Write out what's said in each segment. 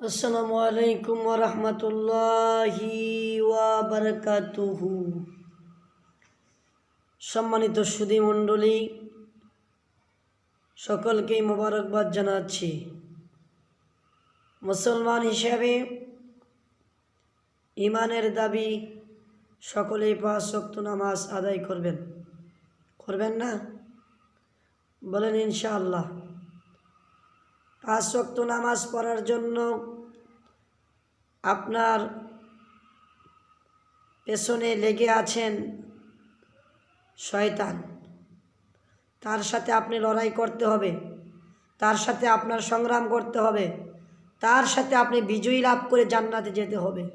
আসসালামু আলাইকুম রহমতুল্লাহি বারকাতুহু সম্মানিত সুদী মণ্ডলী সকলকেই মোবারকবাদ জানাচ্ছি। মুসলমান হিসাবে ইমানের দাবি, সকলেই পাঁচ শক্ত নামাজ আদায় করবেন। করবেন না? বলেন ইনশাআল্লাহ। পাঁচ শক্ত নামাজ পড়ার জন্য আপনার পেছনে লেগে আছেন শয়তান। তার সাথে আপনি লড়াই করতে হবে। তার সাথে আপনার সংগ্রাম করতে হবে। তার সাথে আপনি বিজয়ী লাভ করে জান্নাতে যেতে হবে।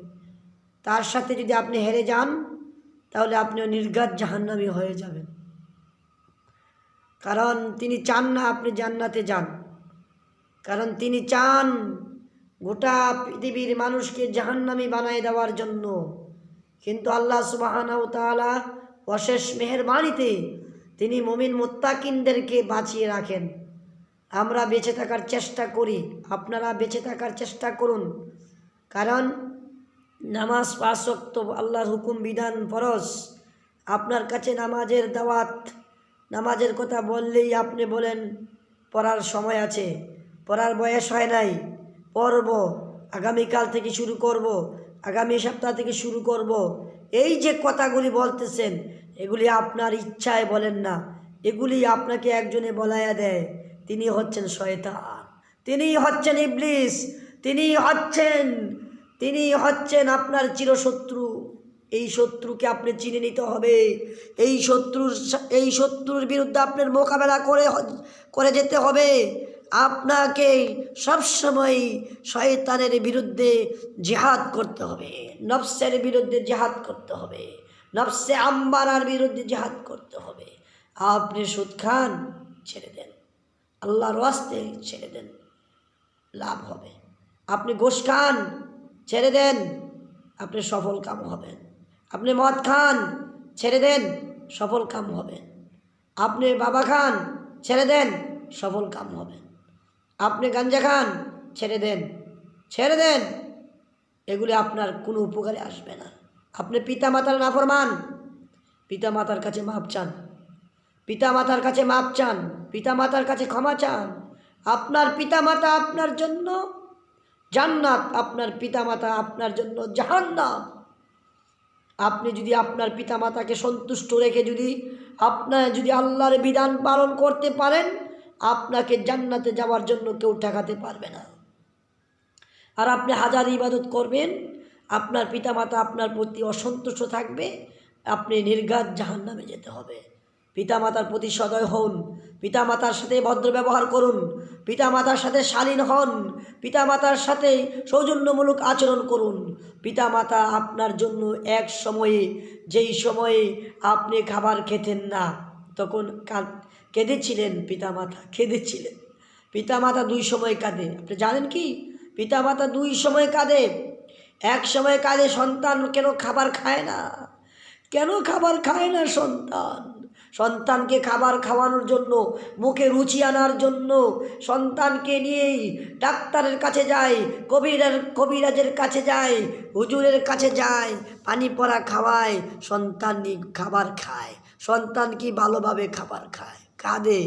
তার সাথে যদি আপনি হেরে যান, তাহলে আপনিও নির্ঘাত জাহান্নামী হয়ে যাবেন। কারণ তিনি চান না আপনি জান্নাতে যান। কারণ তিনি চান গোটা পৃথিবীর মানুষকে জাহান্নামি বানায় দেওয়ার জন্য। কিন্তু আল্লাহ সুবাহানাউ তাআলা অশেষ মেহেরবানিতে তিনি মমিন মোত্তাকিনদেরকে বাঁচিয়ে রাখেন। আমরা বেঁচে থাকার চেষ্টা করি। আপনারা বেঁচে থাকার চেষ্টা করুন। কারণ নামাজ পাশক্ত আল্লাহর হুকুম, বিধান, ফরজ। আপনার কাছে নামাজের দাওয়াত, নামাজের কথা বললেই আপনি বলেন, পড়ার সময় আছে। পড়ার বয়স হয় নাই, পড়ব, আগামীকাল থেকে শুরু করব, আগামী সপ্তাহ থেকে শুরু করব। এই যে কথাগুলি বলতেছেন, এগুলি আপনার ইচ্ছায় বলেন না, এগুলি আপনাকে একজনে বলাইয়া দেয়, তিনি হচ্ছেন শয়তান, তিনি হচ্ছেন ইবলিস, তিনি হচ্ছেন তিনি হচ্ছেন আপনার চিরশত্রু। এই শত্রুকে আপনি চিনে নিতে হবে, এই শত্রুর এই শত্রুর বিরুদ্ধে আপনার মোকাবেলা করে করে যেতে হবে। আপনাকে সবসময় শয়তানের বিরুদ্ধে জেহাদ করতে হবে, নফসের বিরুদ্ধে জেহাদ করতে হবে, নফসে আম্বারার বিরুদ্ধে জেহাদ করতে হবে। আপনি সুদ খান, ছেড়ে দেন। আল্লাহর ওয়াস্তে ছেড়ে দেন, লাভ হবে। আপনি গোশ খান, ছেড়ে দেন, আপনি সফল কাম হবেন। আপনি মদ খান, ছেড়ে দেন, সফল কাম হবেন। আপনি বাবা খান, ছেড়ে দেন, সফল কাম হবে আপনি গাঞ্জা খান, ছেড়ে দেন ছেড়ে দেন। এগুলি আপনার কোনো উপকারে আসবে না। আপনি পিতা মাতার নাফরমান। পিতা মাতার কাছে মাপ চান। পিতা মাতার কাছে মাপ চান। পিতা মাতার কাছে ক্ষমা চান। আপনার পিতা মাতা আপনার জন্য জান্নাত, আপনার পিতা মাতা আপনার জন্য জাহান্নাম। আপনি যদি আপনার পিতামাতাকে সন্তুষ্ট রেখে যদি আপনার যদি আল্লাহর বিধান পালন করতে পারেন আপনাকে জান্নাতে যাওয়ার জন্য কেউ ঠেকাতে পারবে না। আর আপনি হাজার ইবাদত করবেন, আপনার পিতামাতা আপনার প্রতি অসন্তুষ্ট থাকবে, আপনি নির্ঘাত জাহান্নামে যেতে হবে। পিতামাতার প্রতি সদয় হন, পিতামাতার সাথে ভদ্র ব্যবহার করুন, পিতামাতার সাথে শালীন হন, পিতামাতার সাথে সৌজন্যমূলক আচরণ করুন। পিতামাতা আপনার জন্য এক সময়ে, যেই সময়ে আপনি খাবার খেতেন না, তখন কেঁদেছিলেন পিতামাতা কেঁদেছিলেন। পিতামাতা দুই সময় কাঁদে। আপনি জানেন কি? পিতামাতা দুই সময় কাঁদে। এক সময় কাঁদে, সন্তান কেন খাবার খায় না? কেন খাবার খায় না সন্তান? সন্তানকে খাবার খাওয়ানোর জন্য, মুখে রুচি আনার জন্য সন্তানকে নিয়েই ডাক্তারের কাছে যায় কবিরার কবিরাজের কাছে যায়, হুজুরের কাছে যায়, পানি পড়া খাওয়ায়, সন্তান খাবার খায়। সন্তান কি ভালোভাবে খাবার খায়? কাঁদে।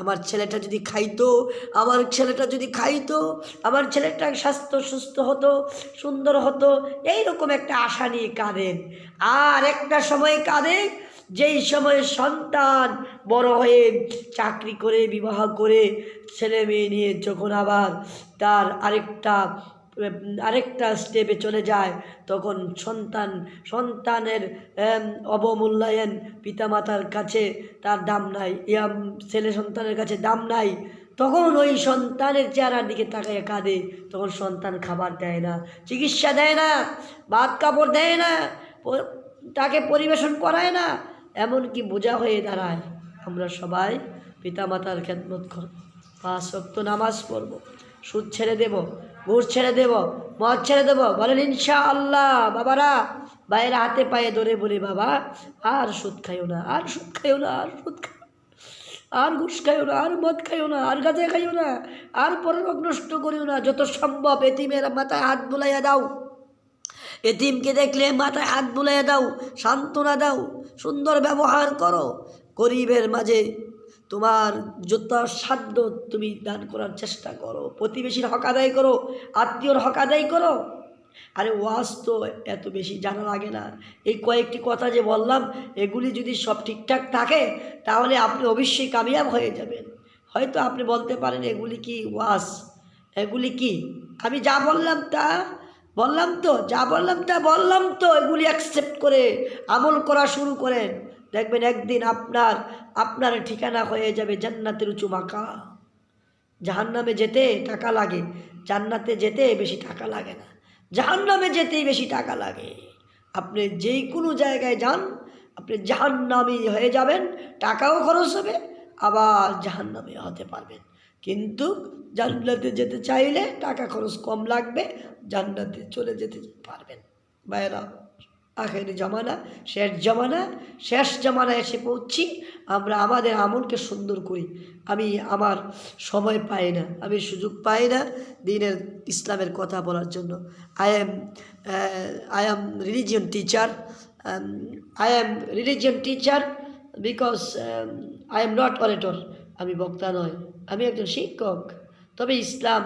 আমার ছেলেটা যদি খাইতো, আমার ছেলেটা যদি খাইতো, আমার ছেলেটা স্বাস্থ্য সুস্থ হতো, সুন্দর হতো, এইরকম একটা আশা নিয়ে কাঁদেন। আর একটা সময় কাঁদে, যেই সময় সন্তান বড় হয়ে চাকরি করে, বিবাহ করে, ছেলে মেয়ে নিয়ে যখন আবার তার আরেকটা আরেকটা স্টেপে চলে যায়। তখন সন্তান, সন্তানের অবমূল্যায়ন পিতামাতার কাছে তার দাম নাই, ইয়াম ছেলে সন্তানের কাছে দাম নাই। তখন ওই সন্তানের চেহারার দিকে তাকায় কাঁদে। তখন সন্তান খাবার দেয় না, চিকিৎসা দেয় না ভাত কাপড় দেয় না তাকে পরিবেশন করায় না। এমনকি বোঝা হয়ে দাঁড়ায়, আমরা সবাই পিতামাতার খেদমত করব পাঁচ শক্ত নামাজ পড়ব, সুদ ছেড়ে দেব ঘুষ ছেড়ে দেব, মদ ছেড়ে দেব। বলেন ইনশা আল্লাহ বাবারা, বাইরে হাতে পায়ে ধরে বলি, বাবা, আর সুদ খাইও না, আর সুদ খাইও না, আর সুদ আর ঘুষ খাইও না, আর মদ খাইও না, আর গাঁজা খাইও না, আর পরলোক নষ্ট করিও না, যত সম্ভব এতিমের মাথায় হাত বুলাইয়া দাও। এতিমকে দেখলে মাথায় হাত বুলাইয়া দাও, সান্ত্বনা দাও, সুন্দর ব্যবহার করো, গরিবের মাঝে তোমার যত সাধ্য তুমি দান করার চেষ্টা করো, প্রতিবেশীর হক আদায় করো, আত্মীয়র হক আদায় করো। আরে ওয়াজ তো এত বেশি জানা লাগে না। এই কয়েকটি কথা যে বললাম, এগুলি যদি সব ঠিকঠাক থাকে, তাহলে আপনি অবশ্যই কামিয়াব হয়ে যাবেন। হয়তো আপনি বলতে পারেন, এগুলি কি ওয়াজ? এগুলি কি? আমি যা বললাম তা বললাম তো, যা বললাম তা বললাম তো, এগুলি অ্যাকসেপ্ট করে আমল করা শুরু করেন। দেখবেন একদিন আপনার আপনার ঠিকানা হয়ে যাবে জান্নাতের উঁচু মাকা। জাহান্নামে যেতে টাকা লাগে, জান্নাতে যেতে বেশি টাকা লাগে না। জাহান্নামে যেতেই বেশি টাকা লাগে। আপনি যেই কোনো জায়গায় যান, আপনি জাহান্নামি হয়ে যাবেন, টাকাও খরচ হবে, আবার জাহান্নামে হতে পারবেন। কিন্তু জান্নাতে যেতে চাইলে টাকা খরচ কম লাগবে, জান্নাতে চলে যেতে পারবেন। বাইরা আখেরি জমানা, শেষ জমানা শেষ জমানা এসে পৌঁছি আমরা আমাদের আমলকে সুন্দর করি। আমি আমার সময় পাই না, আমি সুযোগ পাই না দিনের ইসলামের কথা বলার জন্য। I am I am religion teacher I am religion teacher because I am not orator আমি বক্তা নয়, আমি একজন শিক্ষক। তবে ইসলাম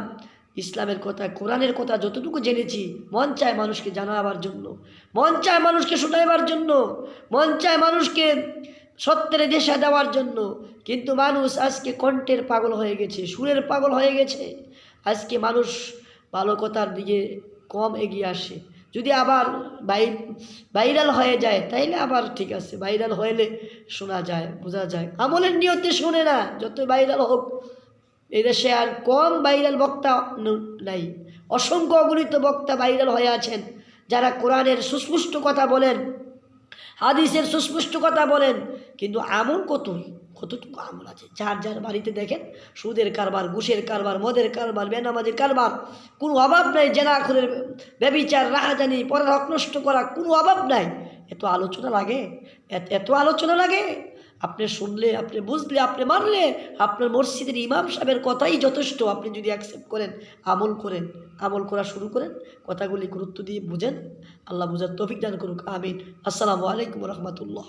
ইসলামের কথা, কোরআনের কথা যতটুকু জেনেছি, মন চায় মানুষকে জানাবার জন্য। মন চায় মানুষকে শোনাবার জন্য। মন চায় মানুষকে সত্যের দেশা দেওয়ার জন্য। কিন্তু মানুষ আজকে কণ্ঠের পাগল হয়ে গেছে, সুরের পাগল হয়ে গেছে। আজকে মানুষ ভালো কথার দিকে কম এগিয়ে আসে। যদি আবার ভাইরাল হয়ে যায়, তাইলে আবার ঠিক আছে। ভাইরাল হইলে শোনা যায়, বোঝা যায়। আমলের নিয়তে শোনে না যত ভাইরাল হোক এই দেশে আর কম ভাইরাল বক্তা নাই। অসংখ্য অগণিত বক্তা ভাইরাল হয়ে আছেন, যারা কোরআনের সুস্পষ্ট কথা বলেন, হাদিসের সুস্পষ্ট কথা বলেন, কিন্তু আমল কতই? কতটুকু আমল আছে? যার যার বাড়িতে দেখেন, সুদের কারবার, ঘুষের কারবার, মদের কারবার, বেনামাজের কারবার, কোনো অভাব নাই, জেনাখুরের ব্যবিচার, রাহাজানি, পরের হক নষ্ট করা, কোনো অভাব নাই। এত আলোচনা লাগে? এত আলোচনা লাগে? আপনি শুনলে, আপনি বুঝলে, আপনি মারলে আপনার মসজিদের ইমাম সাহেবের কথাই যথেষ্ট। আপনি যদি অ্যাকসেপ্ট করেন, আমল করেন, আমল করা শুরু করেন, কথাগুলি গুরুত্ব দিয়ে বুঝেন। আল্লাহ বুঝার তফিক দান করুক, আমিন। আসসালামু আলাইকুম রহমতুল্লাহ।